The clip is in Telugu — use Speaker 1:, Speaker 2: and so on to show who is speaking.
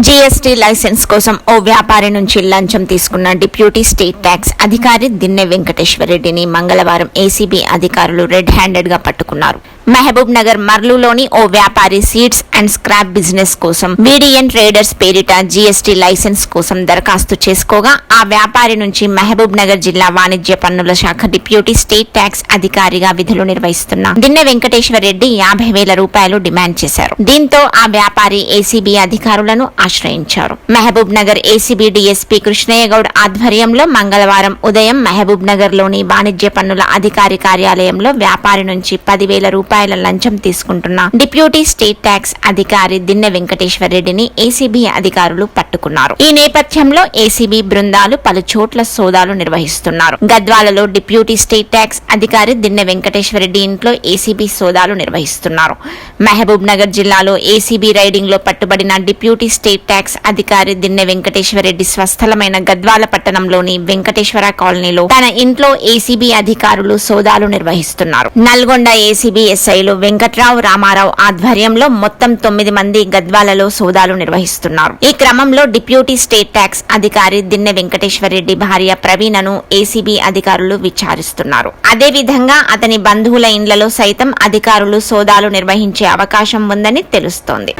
Speaker 1: జీఎస్టీ లైసెన్స్ కోసం ఓ వ్యాపారి నుంచి లంచం తీసుకున్న డిప్యూటీ స్టేట్ ట్యాక్స్ అధికారి దిన్నె వెంకటేశ్వరరెడ్డిని మంగళవారం ఏసీబీ అధికారులు రెడ్ హ్యాండెడ్గా పట్టుకున్నారు. మహబూబ్ నగర్ మర్లులోని ఓ వ్యాపారి సీడ్స్ అండ్ స్క్రాప్ బిజినెస్ కోసం వీడియన్ ట్రేడర్స్ పేరిట జీఎస్టీ లైసెన్స్ కోసం దరఖాస్తు చేసుకోగా ఆ వ్యాపారి నుంచి మహబూబ్ నగర్ జిల్లా వాణిజ్య పన్నుల శాఖ డిప్యూటీ స్టేట్ ట్యాక్స్ అధికారిగా విధులు నిర్వహిస్తున్న దిన్నె వెంకటేశ్వర రెడ్డి యాభై వేల రూపాయలు డిమాండ్ చేశారు. దీంతో ఆ వ్యాపారి ఏసీబీ అధికారులను ఆశ్రయించారు. మహబూబ్ నగర్ ఏసీబీ డీఎస్పీ కృష్ణయ్య గౌడ్ ఆధ్వర్యంలో మంగళవారం ఉదయం మహబూబ్ నగర్లోని వాణిజ్య పన్నుల అధికారి కార్యాలయంలో వ్యాపారి నుంచి పదివేల రూపాయలు లంచం తీసుకుంటున్న డిప్యూటీ స్టేట్ ట్యాక్స్ అధికారి దిన్నె వెంకటేశ్వర రెడ్డిని ఏసీబీ అధికారులు పట్టుకున్నారు. ఈ నేపథ్యంలో ఏసీబీ బృందాలు పలు చోట్ల సోదాలు నిర్వహిస్తున్నారు. గద్వాలలో డిప్యూటీ స్టేట్ ట్యాక్స్ అధికారి దిన్నె వెంకటేశ్వర రెడ్డి ఇంట్లో ఏసీబీ సోదాలు నిర్వహిస్తున్నారు. మహబూబ్ నగర్ జిల్లాలో ఏసీబీ రైడింగ్లో పట్టుబడిన డిప్యూటీ స్టేట్ ట్యాక్స్ అధికారి దిన్నె వెంకటేశ్వర రెడ్డి స్వస్థలమైన గద్వాల పట్టణంలోని వెంకటేశ్వర కాలనీలో తన ఇంట్లో ఏసీబీ అధికారులు సోదాలు నిర్వహిస్తున్నారు. నల్గొండ ఏసీబీ శైలు వెంకట్రావు రామారావు ఆధ్వర్యంలో మొత్తం తొమ్మిది మంది గద్వాలలో సోదాలు నిర్వహిస్తున్నారు. ఈ క్రమంలో డిప్యూటీ స్టేట్ ట్యాక్స్ అధికారి దిన్నె వెంకటేశ్వర రెడ్డి భార్య ప్రవీణను ఏసీబీ అధికారులు విచారిస్తున్నారు. అదేవిధంగా అతని బంధువుల ఇండ్లలో సైతం అధికారులు సోదాలు నిర్వహించే అవకాశం ఉందని తెలుస్తోంది.